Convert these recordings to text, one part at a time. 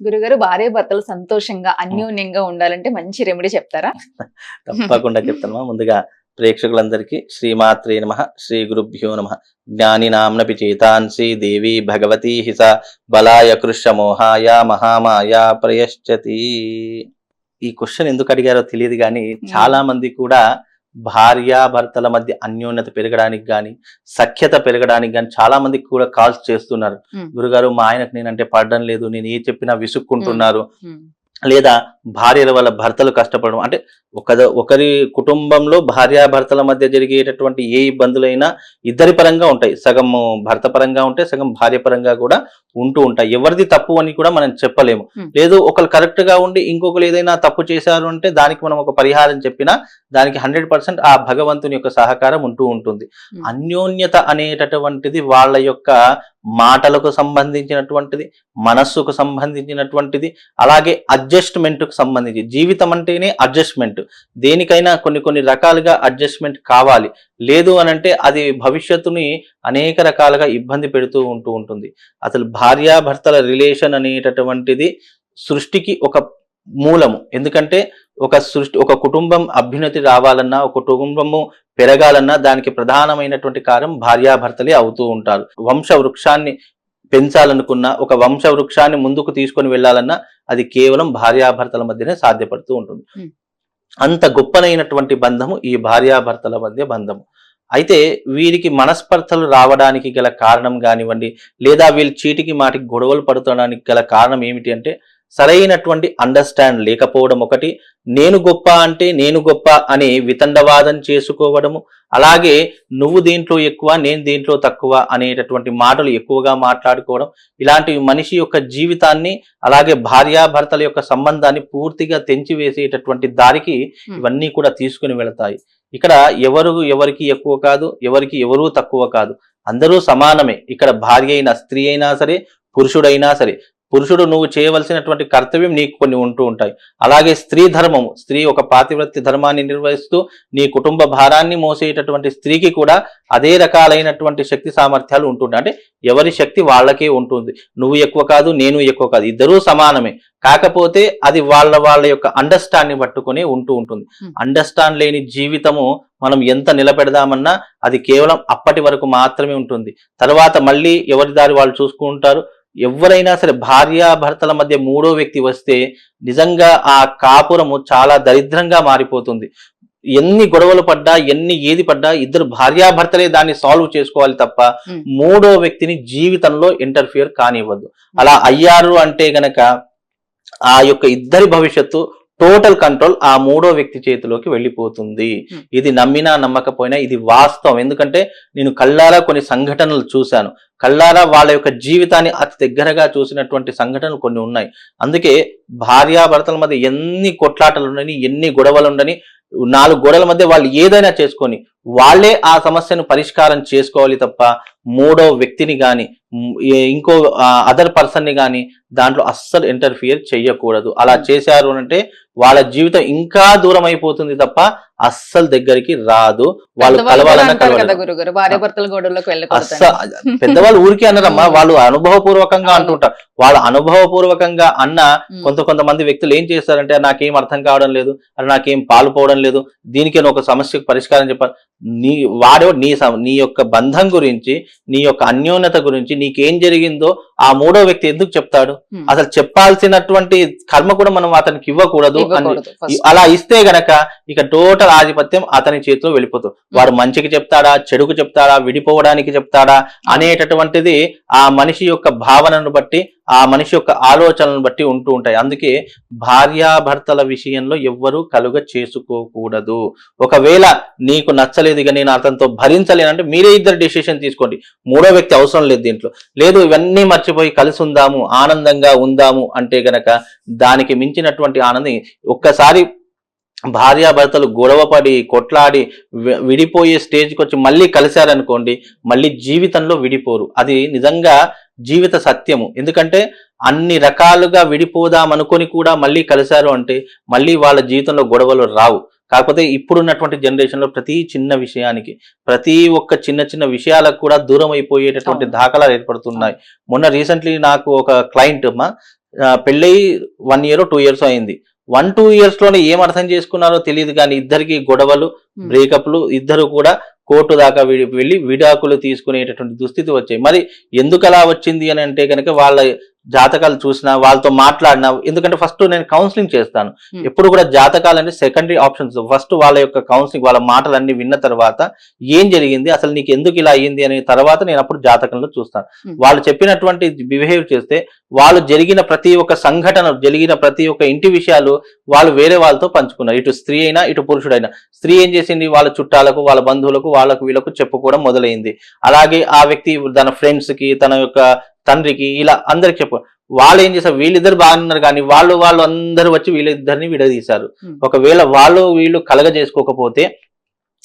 గురుగారు భార్య భర్తలు సంతోషంగా అన్యోన్యంగా ఉండాలంటే మంచి రెమెడీ చెప్తారా? తప్పకుండా చెప్తాను. ముందుగా ప్రేక్షకులందరికీ శ్రీమాత్రే నమ శ్రీ గురుభ్యో నమ. జ్ఞాని నామ్నపి చేతాంసి దేవి భగవతి హిస బలాయ కృష్ణ మోహాయ మహామాయ ప్రయశ్చతి. ఈ క్వశ్చన్ ఎందుకు అడిగారో తెలియదు కానీ చాలా మంది కూడా భార్యాభర్తల మధ్య అన్యోన్యత పెరగడానికి కానీ సఖ్యత పెరగడానికి కానీ చాలా మందికి కూడా కాల్స్ చేస్తున్నారు. గురుగారు మా ఆయనకు నేనంటే పడడం లేదు నేను ఏ చెప్పినా విసుక్కుంటున్నారు. లేదా భార్యల వల్ల భర్తలు కష్టపడడం అంటే ఒక ఒకరి కుటుంబంలో భార్యాభర్తల మధ్య జరిగేటటువంటి ఏ ఇబ్బందులైనా ఇద్దరి పరంగా ఉంటాయి సగం భర్త పరంగా ఉంటాయి సగం భార్య పరంగా కూడా ఉంటూ ఉంటాయి ఎవరిది తప్పు అని కూడా మనం చెప్పలేము. లేదు ఒకరు కరెక్ట్గా ఉండి ఇంకొకరు ఏదైనా తప్పు చేశారు అంటే దానికి మనం ఒక పరిహారం చెప్పినా దానికి హండ్రెడ్ పర్సెంట్ ఆ భగవంతుని యొక్క సహకారం ఉంటూ ఉంటుంది. అన్యోన్యత అనేటటువంటిది వాళ్ళ యొక్క మాటలకు సంబంధించినటువంటిది మనస్సుకు సంబంధించినటువంటిది అలాగే అడ్జస్ట్మెంట్కు సంబంధించి జీవితం అంటేనే అడ్జస్ట్మెంట్. దేనికైనా కొన్ని కొన్ని రకాలుగా అడ్జస్ట్మెంట్ కావాలి. లేదు అని అంటే అది భవిష్యత్తుని అనేక రకాలుగా ఇబ్బంది పెడుతూ ఉంటూ ఉంటుంది. అసలు భార్యాభర్తల రిలేషన్ అనేటటువంటిది సృష్టికి ఒక మూలము. ఎందుకంటే ఒక సృష్టి ఒక కుటుంబం అభ్యున్నతి రావాలన్నా ఒక కుటుంబము పెరగాలన్నా దానికి ప్రధానమైనటువంటి కారణం భార్యాభర్తలే అవుతూ ఉంటారు. వంశ వృక్షాన్ని పెంచాలనుకున్నా ఒక వంశ వృక్షాన్ని ముందుకు తీసుకొని వెళ్ళాలన్నా అది కేవలం భార్యాభర్తల మధ్యనే సాధ్యపడుతూ ఉంటుంది. అంత గొప్పనైనటువంటి బంధము ఈ భార్యాభర్తల మధ్య బంధము. అయితే వీరికి మనస్పర్ధలు రావడానికి గల కారణం కానివ్వండి లేదా వీళ్ళు చీటికి మాటికి గొడవలు పడుకోవడానికి గల కారణం ఏమిటి అంటే సరైనటువంటి అండర్స్టాండ్ లేకపోవడం ఒకటి నేను గొప్ప అంటే నేను గొప్ప అని వితండవాదం చేసుకోవడము అలాగే నువ్వు దీంట్లో ఎక్కువ నేను దీంట్లో తక్కువ అనేటటువంటి మాటలు ఎక్కువగా మాట్లాడుకోవడం ఇలాంటి మనిషి యొక్క జీవితాన్ని అలాగే భార్యాభర్తల యొక్క సంబంధాన్ని పూర్తిగా తెంచివేసేటటువంటి దారికి Hmm. ఇవన్నీ కూడా తీసుకుని వెళతాయి. ఇక్కడ ఎవరు ఎవరికి ఎక్కువ కాదు ఎవరికి ఎవరూ తక్కువ కాదు. అందరూ సమానమే. ఇక్కడ భార్య అయినా స్త్రీ అయినా సరే పురుషుడైనా సరే. పురుషుడు నువ్వు చేయవలసినటువంటి కర్తవ్యం నీకు కొన్ని ఉంటూ ఉంటాయి. అలాగే స్త్రీ ధర్మము. స్త్రీ ఒక పాతివ్రత్య ధర్మాన్ని నిర్వహిస్తూ నీ కుటుంబ భారాన్ని మోసేటటువంటి స్త్రీకి కూడా అదే రకాలైనటువంటి శక్తి సామర్థ్యాలు ఉంటుంటాయి అంటే ఎవరి శక్తి వాళ్ళకే ఉంటుంది. నువ్వు ఎక్కువ కాదు నేను ఎక్కువ కాదు. ఇద్దరూ సమానమే. కాకపోతే అది వాళ్ళ వాళ్ళ యొక్క అండర్స్టాండ్ని పట్టుకుని ఉంటూ ఉంటుంది. అండర్స్టాండ్ లేని జీవితము మనం ఎంత నిలబెడదామన్నా అది కేవలం అప్పటి వరకు మాత్రమే ఉంటుంది. తర్వాత మళ్ళీ ఎవరి దారి వాళ్ళు చూసుకుంటారు? ఎవరైనా సరే భార్యాభర్తల మధ్య మూడో వ్యక్తి వస్తే నిజంగా ఆ కాపురము చాలా దరిద్రంగా మారిపోతుంది ఎన్ని గొడవలు పడ్డా ఎన్ని ఏది పడ్డా ఇద్దరు భార్యాభర్తలే దాన్ని సాల్వ్ చేసుకోవాలి తప్ప. మూడో వ్యక్తిని జీవితంలో ఇంటర్ఫియర్ కానివ్వద్దు అలా అయ్యారు అంటే గనక ఆ యొక్క ఇద్దరి భవిష్యత్తు టోటల్ కంట్రోల్ ఆ మూడో వ్యక్తి చేతిలోకి వెళ్ళిపోతుంది. Hmm. ఇది నమ్మినా నమ్మకపోయినా ఇది వాస్తవం. ఎందుకంటే నేను కళ్ళారా కొన్ని సంఘటనలు చూశాను. కళ్ళారా వాళ్ళ యొక్క జీవితాన్ని అతి దగ్గరగా చూసినటువంటి సంఘటనలు కొన్ని ఉన్నాయి. అందుకే భార్యాభర్తల మధ్య ఎన్ని కొట్లాటలు ఉండని ఎన్ని గొడవలు ఉండని నాలుగు గోడల మధ్య వాళ్ళు ఏదైనా చేసుకొని వాళ్ళే ఆ సమస్యను పరిష్కారం చేసుకోవాలి తప్ప మూడో వ్యక్తిని గాని ఇంకో అదర్ పర్సన్ని గాని దాంట్లో అస్సలు ఇంటర్ఫియర్ చేయకూడదు. అలా చేశారు అంటే వాళ్ళ జీవితం ఇంకా దూరం అయిపోతుంది తప్ప అస్సలు దగ్గరికి రాదు. వాళ్ళు కలవాలన్నా కలవాలి పెద్దవాళ్ళు ఊరికే అన్నారమ్మా వాళ్ళు అనుభవపూర్వకంగా. అంటుంటారు. వాళ్ళు అనుభవపూర్వకంగా అన్న కొంత కొంతమంది వ్యక్తులు ఏం చేస్తారంటే నాకేం అర్థం కావడం లేదు అది నాకేం పాలుపోవడం లేదు దీనికి ఒక సమస్యకు పరిష్కారం చెప్పాలి నీ వాడో నీ నీ యొక్క బంధం గురించి నీ యొక్క అన్యోన్యత గురించి నీకేం జరిగిందో ఆ మూడో వ్యక్తి ఎందుకు చెప్తాడు? అసలు చెప్పాల్సినటువంటి కర్మ కూడా మనం అతనికి ఇవ్వకూడదు అని. అలా ఇస్తే గనక ఇక టోటల్ ఆధిపత్యం అతని చేతిలో వెళ్ళిపోతుంది. వాడు మంచికి చెప్తాడా చెడుకు చెప్తాడా విడిపోవడానికి చెప్తాడా అనేటటువంటిది ఆ మనిషి యొక్క భావనను బట్టి ఆ మనిషి యొక్క ఆలోచనలను బట్టి ఉంటూ ఉంటాయి. అందుకే భార్యాభర్తల విషయంలో ఎవ్వరూ కలుగ చేసుకోకూడదు. ఒకవేళ నీకు నచ్చలేదు ఇక నేను అతనితో భరించలేనంటే మీరే ఇద్దరు డిసిషన్ తీసుకోండి. మూడో వ్యక్తి అవసరం లేదు దీంట్లో. లేదు ఇవన్నీ మర్చిపోయి కలిసి ఉందాము ఆనందంగా ఉందాము అంటే గనక దానికి మించినటువంటి ఆనందం ఒక్కసారి భార్యాభర్తలు గొడవపడి కొట్లాడి విడిపోయే స్టేజ్కి వచ్చి మళ్ళీ కలిశారనుకోండి మళ్ళీ జీవితంలో విడిపోరు. అది నిజంగా జీవిత సత్యము. ఎందుకంటే అన్ని రకాలుగా విడిపోదాం అనుకొని కూడా మళ్ళీ కలిశారు అంటే మళ్ళీ వాళ్ళ జీవితంలో గొడవలు రావు. కాకపోతే ఇప్పుడున్నటువంటి జనరేషన్లో ప్రతి చిన్న విషయానికి ప్రతి ఒక్క చిన్న చిన్న విషయాలకు కూడా దూరం అయిపోయేటటువంటి. దాఖలాలు ఏర్పడుతున్నాయి. మొన్న రీసెంట్లీ నాకు ఒక క్లయింట్ అమ్మా ఆ, పెళ్ళయి వన్ ఇయర్ టూ ఇయర్స్ అయింది. వన్ టూ ఇయర్స్లోనే ఏం అర్థం చేసుకున్నారో తెలియదు కానీ ఇద్దరికి గొడవలు Hmm. బ్రేకప్లు ఇద్దరు కూడా కోర్టు దాకా వెళ్ళి విడాకులు తీసుకునేటటువంటి దుస్థితి వచ్చాయి మరి ఎందుకు అలా వచ్చింది అని అంటే కనుక వాళ్ళ జాతకాలు చూసినా వాళ్ళతో మాట్లాడినా ఎందుకంటే ఫస్ట్ నేను కౌన్సిలింగ్ చేస్తాను. Hmm. ఎప్పుడు కూడా జాతకాలు అంటే సెకండరీ ఆప్షన్స్ ఫస్ట్ వాళ్ళ యొక్క కౌన్సిలింగ్ వాళ్ళ మాటలన్నీ విన్న తర్వాత ఏం జరిగింది అసలు నీకు ఎందుకు ఇలా అయ్యింది అనే తర్వాత నేను అప్పుడు జాతకంలో చూస్తాను. Hmm. వాళ్ళు చెప్పినటువంటి బిహేవ్ చేస్తే వాళ్ళు జరిగిన ప్రతి ఒక్క సంఘటన జరిగిన ప్రతి ఒక్క ఇంటి విషయాలు వాళ్ళు వేరే వాళ్ళతో పంచుకున్నారు. ఇటు స్త్రీ అయినా ఇటు పురుషుడైనా. స్త్రీ ఏం చేసింది? వాళ్ళ చుట్టాలకు వాళ్ళ బంధువులకు వాళ్ళకు వీళ్ళకు చెప్పుకోవడం మొదలైంది. అలాగే ఆ వ్యక్తి తన ఫ్రెండ్స్కి తన యొక్క తండ్రికి ఇలా అందరికి చెప్పు. వాళ్ళు ఏం చేశారు? వీళ్ళిద్దరు బాగున్నారు కానీ వాళ్ళు వాళ్ళు అందరూ వచ్చి వీళ్ళిద్దరిని విడదీశారు. ఒకవేళ వాళ్ళు వీళ్ళు కలగజేసుకోకపోతే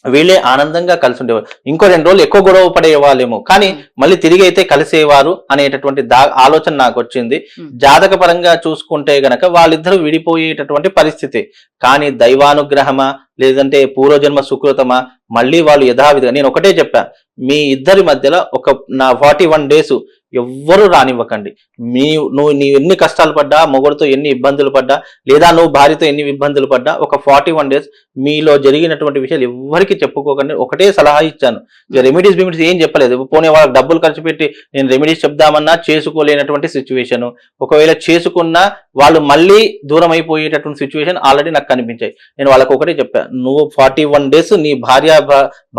వీళ్ళే ఆనందంగా కలిసి ఉండేవారు. ఇంకో రెండు రోజులు ఎక్కువ గొడవ పడేవాళ్ళేమో. కానీ మళ్ళీ తిరిగి అయితే కలిసేవారు అనేటటువంటి దా ఆలోచన నాకు వచ్చింది. జాతక పరంగా చూసుకుంటే గనక వాళ్ళిద్దరూ విడిపోయేటటువంటి పరిస్థితి. కానీ దైవానుగ్రహమా లేదంటే పూర్వజన్మ సుకృతమా మళ్ళీ వాళ్ళు యథావిధిగా నేను ఒకటే చెప్పా. మీ ఇద్దరి మధ్యలో ఒక నా ఫార్టీ వన్ డేస్ ఎవ్వరూ రానివ్వకండి. మీ నువ్వు నీవు ఎన్ని కష్టాలు పడ్డా మొగుడుతో ఎన్ని ఇబ్బందులు పడ్డా లేదా నువ్వు భార్యతో ఎన్ని ఇబ్బందులు పడ్డా ఒక ఫార్టీ వన్ డేస్ మీలో జరిగినటువంటి విషయాలు ఎవరికి చెప్పుకోకండి. ఒకటే సలహా ఇచ్చాను. రెమెడీస్ బిమిడీస్ ఏం చెప్పలేదు. పోనీ వాళ్ళకి డబ్బులు ఖర్చు పెట్టి నేను రెమెడీస్ చెప్దామన్నా చేసుకోలేనటువంటి సిచ్యువేషన్. ఒకవేళ చేసుకున్నా వాళ్ళు మళ్ళీ దూరం అయిపోయేటటువంటి సిచ్యువేషన్ ఆల్రెడీ నాకు కనిపించాయి. నేను వాళ్ళకి ఒకటే చెప్పాను నువ్వు ఫార్టీ వన్ డేస్ నీ భార్య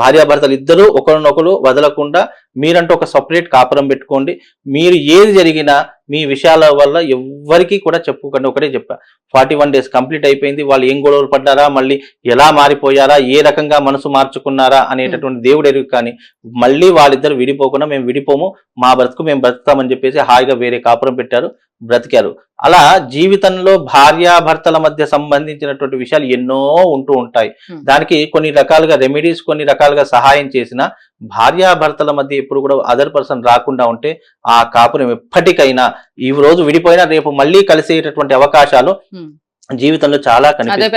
భార్యాభర్తలు ఇద్దరు ఒకరినొకరు వదలకుండా మీరంటూ ఒక సపరేట్ కాపురం పెట్టుకోండి. మీరు ఏది జరిగినా మీ విషయాల వల్ల ఎవ్వరికీ కూడా చెప్పుకోండి ఒకటే చెప్పా. ఫార్టీ వన్ డేస్ కంప్లీట్ అయిపోయింది. వాళ్ళు ఏం గొడవలు పడ్డారా? మళ్ళీ ఎలా మారిపోయారా? ఏ రకంగా మనసు మార్చుకున్నారా? అనేటటువంటి దేవుడు ఎరుగు కానీ మళ్ళీ వాళ్ళిద్దరు విడిపోకుండా మేము విడిపోము. మా బ్రతుకు మేము బ్రతుకుతామని చెప్పేసి హాయిగా వేరే కాపురం పెట్టారు బ్రతికారు. అలా జీవితంలో భార్యాభర్తల మధ్య సంబంధించినటువంటి విషయాలు ఎన్నో ఉంటూ ఉంటాయి. Hmm. దానికి కొన్ని రకాలుగా రెమెడీస్ కొన్ని రకాలుగా సహాయం చేసిన భార్యాభర్తల మధ్య ఎప్పుడు కూడా అదర్ పర్సన్ రాకుండా ఉంటే ఆ కాపురం ఎప్పటికైనా ఈ రోజు విడిపోయినా రేపు మళ్ళీ కలిసేటటువంటి అవకాశాలు. జీవితంలో చాలా అదే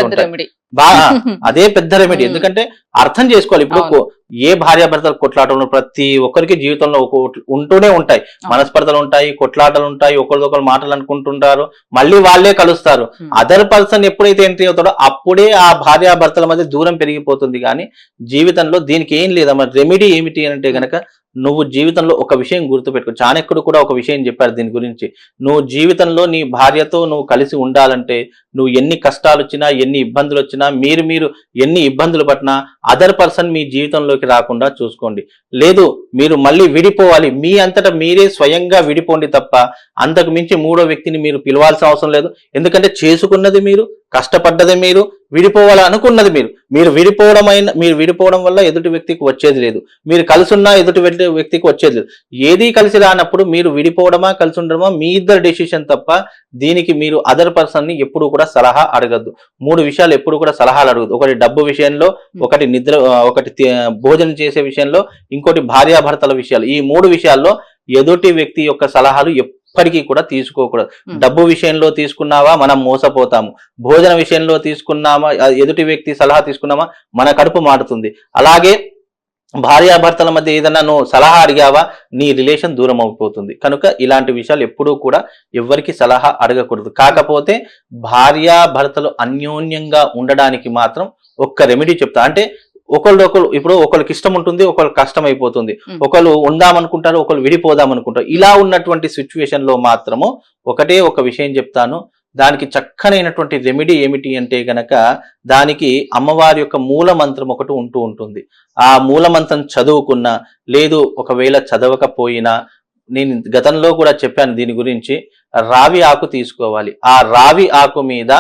బాగా అదే పెద్ద రెమెడీ. ఎందుకంటే అర్థం చేసుకోవాలి ఇప్పుడు. ఏ భార్యాభర్తలు కొట్లాటలు ప్రతి ఒక్కరికి జీవితంలో ఒక ఉంటూనే ఉంటాయి. మనస్పర్ధలు ఉంటాయి కొట్లాటలు ఉంటాయి ఒకరిదొకరు మాటలు అనుకుంటుంటారు మళ్ళీ వాళ్ళే కలుస్తారు. అదర్ పర్సన్ ఎప్పుడైతే ఎంట్రీ అవుతాడో అప్పుడే ఆ భార్యాభర్తల మధ్య దూరం పెరిగిపోతుంది కానీ జీవితంలో దీనికి ఏం లేదమ్మా రెమెడీ ఏమిటి అంటే గనక నువ్వు జీవితంలో ఒక విషయం గుర్తుపెట్టుకో చాణక్యుడు కూడా ఒక విషయం చెప్పారు దీని గురించి నువ్వు జీవితంలో నీ భార్యతో నువ్వు కలిసి ఉండాలంటే నువ్వు ఎన్ని కష్టాలు వచ్చినా ఎన్ని ఇబ్బందులు వచ్చినా మీరు మీరు ఎన్ని ఇబ్బందులు పట్టినా అదర్ పర్సన్ మీ జీవితంలోకి రాకుండా చూసుకోండి. లేదు మీరు మళ్ళీ విడిపోవాలి. మీ అంతటా మీరే స్వయంగా విడిపోండి తప్ప అంతకు మించి మూడో వ్యక్తిని మీరు పిలవాల్సిన అవసరం లేదు. ఎందుకంటే చేసుకున్నది మీరు కష్టపడ్డది మీరు విడిపోవాలి అనుకున్నది మీరు. మీరు విడిపోవడం అయిన మీరు విడిపోవడం వల్ల ఎదుటి వ్యక్తికి వచ్చేది లేదు. మీరు కలిసి ఉన్నా ఎదుటి వ్యక్తి- వ్యక్తికి వచ్చేది లేదు. ఏది కలిసి రానప్పుడు మీరు విడిపోవడమా కలిసి ఉండడమా మీ ఇద్దరు డెసిషన్ తప్ప దీనికి మీరు అదర్ పర్సన్ని ఎప్పుడు కూడా సలహా అడగద్దు. మూడు విషయాలు ఎప్పుడు కూడా సలహాలు అడగదు ఒకటి డబ్బు విషయంలో ఒకటి నిద్ర ఒకటి భోజనం చేసే విషయంలో ఇంకోటి భార్యాభర్తల విషయాలు. ఈ మూడు విషయాల్లో ఎదుటి వ్యక్తి యొక్క సలహాలు ఎప్పటికీ కూడా తీసుకోకూడదు. డబ్బు విషయంలో తీసుకున్నావా? మనం మోసపోతాము. భోజన విషయంలో తీసుకున్నామా? ఎదుటి వ్యక్తి సలహా తీసుకున్నామా? మన కడుపు మారుతుంది. అలాగే భార్యాభర్తల మధ్య ఏదైనా నువ్వు సలహా అడిగావా? నీ రిలేషన్ దూరం అయిపోతుంది. కనుక ఇలాంటి విషయాలు ఎప్పుడూ కూడా ఎవరికి సలహా అడగకూడదు. కాకపోతే భార్యాభర్తలు అన్యోన్యంగా ఉండడానికి మాత్రం ఒక్క రెమెడీ చెప్తా. అంటే ఒకళ్ళు ఒకరు ఇప్పుడు ఒకరికి ఇష్టం ఉంటుంది ఒకరికి కష్టం అయిపోతుంది. ఒకళ్ళు ఉందామనుకుంటారు ఒకళ్ళు విడిపోదాం అనుకుంటారు ఇలా ఉన్నటువంటి సిచ్యువేషన్లో మాత్రము ఒకటే ఒక విషయం చెప్తాను. దానికి చక్కనైనటువంటి రెమెడీ ఏమిటి అంటే గనక దానికి అమ్మవారి యొక్క మూల మంత్రం ఒకటి ఉంటూ ఉంటుంది. ఆ మూల మంత్రం చదువుకున్నా లేదు ఒకవేళ చదవకపోయినా నేను గతంలో కూడా చెప్పాను దీని గురించి రావి ఆకు తీసుకోవాలి. ఆ రావి ఆకు మీద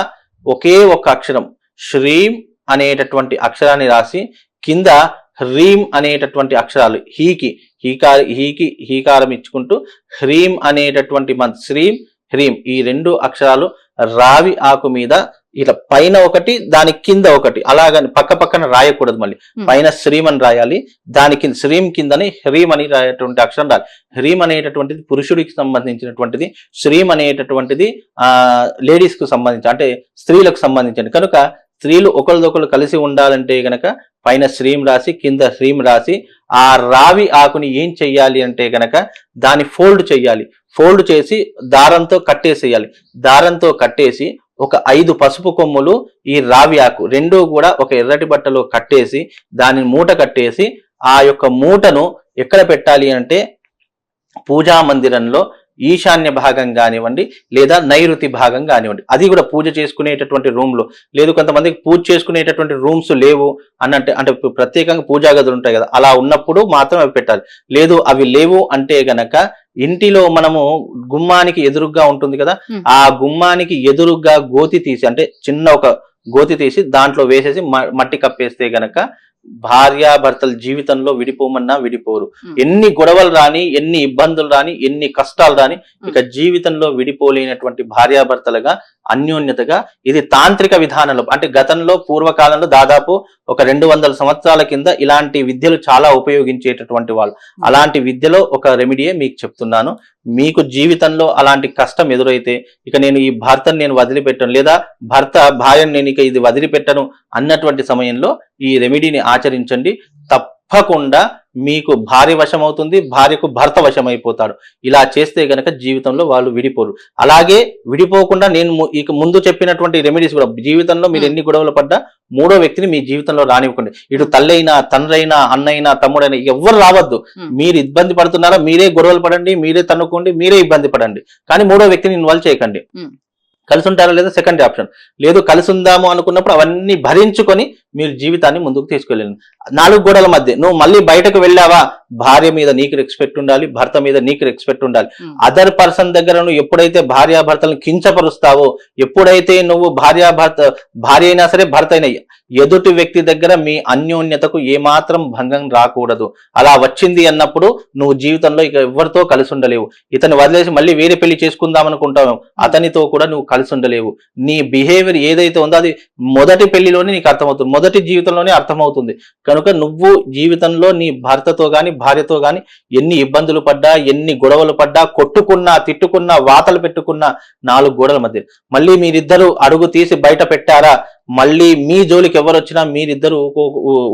ఒకే ఒక అక్షరం శ్రీం అనేటటువంటి అక్షరాన్ని రాసి కింద హ్రీం అనేటటువంటి అక్షరాలు హీకి హీకా హీకి హీకారం ఇచ్చుకుంటూ హ్రీం అనేటటువంటి మంత్ శ్రీం హ్రీం ఈ రెండు అక్షరాలు రావి ఆకు మీద ఇట్లా పైన ఒకటి దాని కింద ఒకటి. అలాగని పక్క పక్కన రాయకూడదు మళ్ళీ. పైన శ్రీం అని రాయాలి దాని కింద శ్రీం కిందని హ్రీం అని రాయేటువంటి అక్షరం రాయాలి. హ్రీం అనేటటువంటిది పురుషుడికి సంబంధించినటువంటిది శ్రీం అనేటటువంటిది ఆ లేడీస్కు సంబంధించి అంటే స్త్రీలకు సంబంధించింది కనుక స్త్రీలు ఒకరిదొకరు కలిసి ఉండాలంటే గనక పైన శ్రీం రాసి కింద శ్రీం రాసి ఆ రావి ఆకుని ఏం చెయ్యాలి అంటే గనక దాన్ని ఫోల్డ్ చెయ్యాలి. ఫోల్డ్ చేసి దారంతో కట్టేసేయాలి. దారంతో కట్టేసి ఒక ఐదు పసుపు కొమ్ములు ఈ రావి ఆకు రెండు కూడా ఒక ఎర్రటి బట్టలో కట్టేసి దానిని మూట కట్టేసి ఆ యొక్క మూటను ఎక్కడ పెట్టాలి అంటే పూజా మందిరంలో ఈశాన్య భాగం కానివ్వండి లేదా నైరుతి భాగం కానివ్వండి. అది కూడా పూజ చేసుకునేటటువంటి రూమ్లో. లేదు కొంతమందికి పూజ చేసుకునేటటువంటి రూమ్స్ లేవు అన్నట్టు అంటే ప్రత్యేకంగా పూజా గదులు ఉంటాయి కదా అలా ఉన్నప్పుడు మాత్రం అవి పెట్టాలి. లేదు అవి లేవు అంటే గనక ఇంటిలో మనము గుమ్మానికి ఎదురుగ్గా ఉంటుంది కదా. ఆ గుమ్మానికి ఎదురుగ్గా గోతి తీసి అంటే చిన్న ఒక గోతి తీసి దాంట్లో వేసేసి మ- మట్టి కప్పేస్తే గనక భార్యాభర్తల జీవితంలో విడిపోమన్నా విడిపోరు. ఎన్ని గొడవలు రాని ఎన్ని ఇబ్బందులు రాని ఎన్ని కష్టాలు రాని ఇక జీవితంలో విడిపోలేనటువంటి భార్యాభర్తలుగా అన్యోన్యతగా ఇది తాంత్రిక విధానంలో అంటే గతంలో పూర్వకాలంలో దాదాపు ఒక రెండు వందల సంవత్సరాల కింద ఇలాంటి విద్యలు చాలా ఉపయోగించేటటువంటి వాళ్ళు. అలాంటి విద్యలో ఒక రెమెడీయే మీకు చెప్తున్నాను. మీకు జీవితంలో అలాంటి కష్టం ఎదురైతే ఇక నేను ఈ భర్తను నేను వదిలిపెట్టను లేదా భర్త భార్యను నేను ఇక ఇది వదిలిపెట్టను అన్నటువంటి సమయంలో ఈ రెమెడీని ఆచరించండి. తప్పకుండా మీకు భార్య వశం అవుతుంది భార్యకు భర్త వశం అయిపోతాడు ఇలా చేస్తే గనక జీవితంలో వాళ్ళు విడిపోరు. అలాగే విడిపోకుండా నేను ఇక ముందు చెప్పినటువంటి రెమెడీస్ కూడా జీవితంలో మీరు. ఎన్ని గొడవలు పడ్డా మూడో వ్యక్తిని మీ జీవితంలో రానివ్వకండి. ఇటు తల్లైనా తండ్రైనా అన్నైనా తమ్ముడైనా ఎవ్వరు రావద్దు. మీరు ఇబ్బంది పడుతున్నారా మీరే గొడవలు పడండి మీరే తన్నుకోండి మీరే ఇబ్బంది పడండి. కానీ మూడో వ్యక్తిని ఇన్వాల్వ్ చేయకండి. కలిసి ఉంటారా లేదా సెకండ్ ఆప్షన్. లేదు కలిసి ఉందాము అనుకున్నప్పుడు అవన్నీ భరించుకొని మీరు జీవితాన్ని ముందుకు తీసుకెళ్ళండి నాలుగు గోడల మధ్య. నువ్వు మళ్ళీ బయటకు వెళ్ళావా? భార్య మీద నీకు రెస్పెక్ట్ ఉండాలి భర్త మీద నీకు రెస్పెక్ట్ ఉండాలి. అదర్ పర్సన్ దగ్గర నువ్వు ఎప్పుడైతే భార్యాభర్తలను కించపరుస్తావో ఎప్పుడైతే నువ్వు భార్యాభర్త భార్య అయినా సరే భర్త అయినా ఎదుటి వ్యక్తి దగ్గర మీ అన్యోన్యతకు ఏమాత్రం భంగం రాకూడదు. అలా వచ్చింది అన్నప్పుడు నువ్వు జీవితంలో ఇక ఎవరితో కలిసి ఉండలేవు. ఇతను వదిలేసి మళ్ళీ వేరే పెళ్ళి చేసుకుందాం అనుకుంటావు అతనితో కూడా నువ్వు కలిసి ఉండలేవు. నీ బిహేవియర్ ఏదైతే ఉందో అది మొదటి పెళ్ళిలోనే నీకు అర్థమవుతుంది. మొదటి జీవితంలోనే అర్థమవుతుంది. కనుక నువ్వు జీవితంలో నీ భర్తతో కానీ భార్యతో గాని ఎన్ని ఇబ్బందులు పడ్డా ఎన్ని గొడవలు పడ్డా కొట్టుకున్నా తిట్టుకున్నా వాతలు పెట్టుకున్నా నాలుగు గోడల మధ్య. మళ్ళీ మీరిద్దరూ అడుగు తీసి బయట పెట్టారా? మళ్ళీ మీ జోలికి ఎవరు వచ్చినా మీరిద్దరు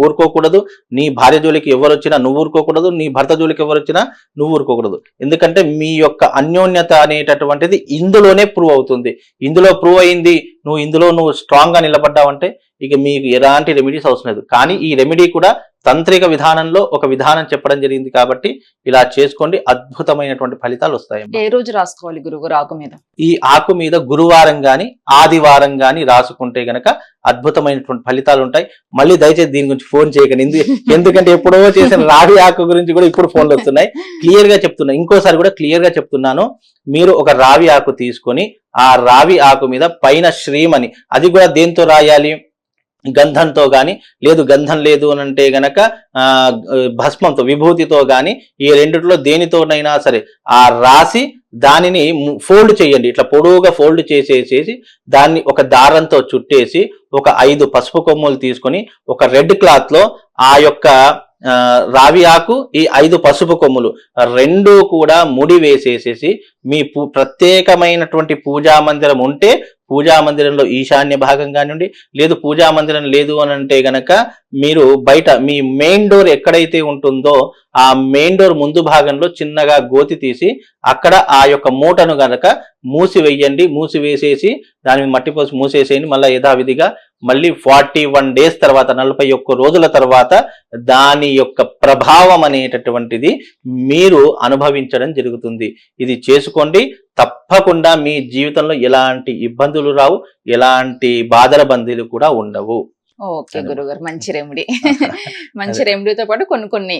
ఊరుకోకూడదు. నీ భార్య జోలికి ఎవరు వచ్చినా నువ్వు ఊరుకోకూడదు. నీ భర్త జోలికి ఎవరు వచ్చినా నువ్వు ఊరుకోకూడదు. ఎందుకంటే మీ యొక్క అన్యోన్యత అనేటటువంటిది ఇందులోనే ప్రూవ్ అవుతుంది. ఇందులో ప్రూవ్ అయింది. నువ్వు ఇందులో నువ్వు స్ట్రాంగ్గా నిలబడ్డావంటే ఇక మీకు ఎలాంటి రెమెడీస్ అవసరం లేదు. కానీ ఈ రెమెడీ కూడా తంత్రిక విధానంలో ఒక విధానం చెప్పడం జరిగింది కాబట్టి ఇలా చేసుకోండి. అద్భుతమైనటువంటి ఫలితాలు వస్తాయి ఏ రోజు రాసుకోవాలి గురువు రాకు మీద? ఈ ఆకు మీద గురువారం గాని ఆదివారం గాని రాసుకుంటే గనక అద్భుతమైనటువంటి ఫలితాలు ఉంటాయి. మళ్ళీ దయచేసి దీని గురించి ఫోన్ చేయకండి. ఎందు- ఎందుకంటే ఎప్పుడో చేసిన రావి ఆకు గురించి కూడా ఇప్పుడు ఫోన్లు వస్తున్నాయి. క్లియర్గా చెప్తున్నా ఇంకోసారి కూడా క్లియర్గా చెప్తున్నాను. మీరు ఒక రావి ఆకు తీసుకొని ఆ రావి ఆకు మీద పైన శ్రీమని అది కూడా దేంతో రాయాలి? గంధంతో కానీ లేదు గంధం లేదు అని అంటే గనక భస్మంతో విభూతితో కానీ ఈ రెండిట్లో దేనితోనైనా సరే ఆ రాసి దానిని ఫోల్డ్ చేయండి. ఇట్లా పొడవుగా ఫోల్డ్ చేసేసేసి దాన్ని ఒక దారంతో చుట్టేసి ఒక ఐదు పసుపు కొమ్ములు తీసుకొని ఒక రెడ్ క్లాత్లో ఆ యొక్క రావి ఆకు ఈ ఐదు పసుపు కొమ్ములు రెండు కూడా ముడి వేసేసేసి మీ పూ ప్రత్యేకమైనటువంటి పూజా మందిరం ఉంటే పూజా మందిరంలో ఈశాన్య భాగం కానివ్వండి లేదు పూజా మందిరం లేదు అని అంటే గనక మీరు బయట మీ మెయిన్ డోర్ ఎక్కడైతే ఉంటుందో ఆ మెయిన్ డోర్ ముందు భాగంలో చిన్నగా గోతి తీసి అక్కడ ఆ యొక్క మూటను గనక మూసివేయండి మూసివేసేసి దాని మట్టి పోసి మూసేసేయండి మళ్ళీ యథావిధిగా మళ్ళీ ఫార్టీ వన్ డేస్ తర్వాత నలభై ఒక్క రోజుల తర్వాత దాని యొక్క ప్రభావం అనేటటువంటిది మీరు అనుభవించడం జరుగుతుంది. ఇది చేసుకోండి. తప్పకుండా మీ జీవితంలో ఎలాంటి ఇబ్బందులు రావు ఎలాంటి బాధల బందీలు కూడా ఉండవు. ఓకే. గురుగారు. మంచి రెమెడీ. మంచి రెమెడీతో పాటు కొన్ని కొన్ని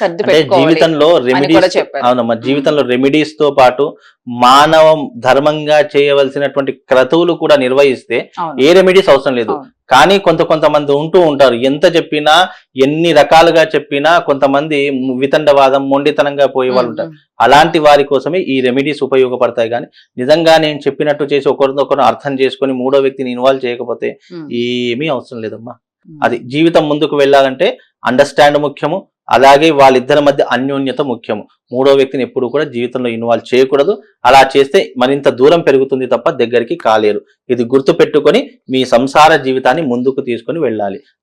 అంటే జీవితంలో రెమెడీస్ అవునమ్మా జీవితంలో రెమెడీస్తో పాటు మానవ ధర్మంగా చేయవలసినటువంటి క్రతువులు కూడా నిర్వహిస్తే ఏ రెమెడీస్ అవసరం లేదు. కానీ కొంత కొంతమంది ఉంటూ ఉంటారు. ఎంత చెప్పినా ఎన్ని రకాలుగా చెప్పినా కొంతమంది వితండవాదం మొండితనంగా పోయే వాళ్ళు ఉంటారు. అలాంటి వారి కోసమే ఈ రెమెడీస్ ఉపయోగపడతాయి. కానీ నిజంగా నేను చెప్పినట్టు చేసి ఒకరినొకరు అర్థం చేసుకొని మూడో వ్యక్తిని ఇన్వాల్వ్ చేయకపోతే ఏమీ అవసరం లేదమ్మా. అది జీవితం ముందుకు వెళ్ళాలంటే అండర్స్టాండ్ ముఖ్యము అలాగే వాళ్ళిద్దరి మధ్య అన్యోన్యత ముఖ్యము. మూడో వ్యక్తిని ఎప్పుడు కూడా జీవితంలో ఇన్వాల్వ్ చేయకూడదు. అలా చేస్తే మరింత దూరం పెరుగుతుంది తప్ప దగ్గరికి కాలేరు. ఇది గుర్తు పెట్టుకొని మీ సంసార జీవితాన్ని ముందుకు తీసుకొని వెళ్ళాలి.